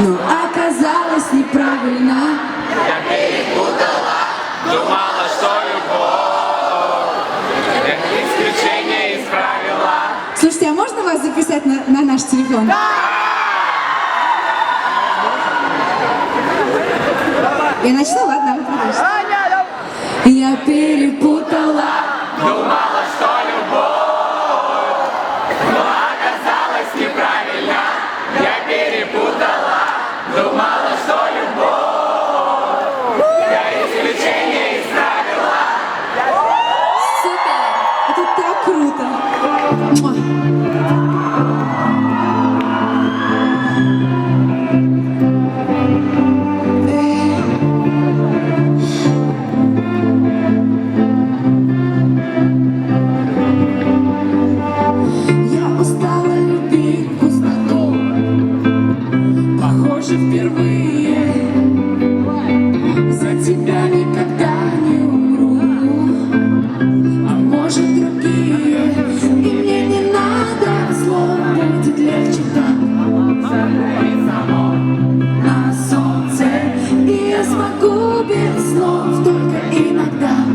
но оказалось неправильно. Думала, что любовь исключение из правила Слушайте, а можно вас записать на, на наш телефон? Я начну, 그러니까. я смогу без слов только иногда.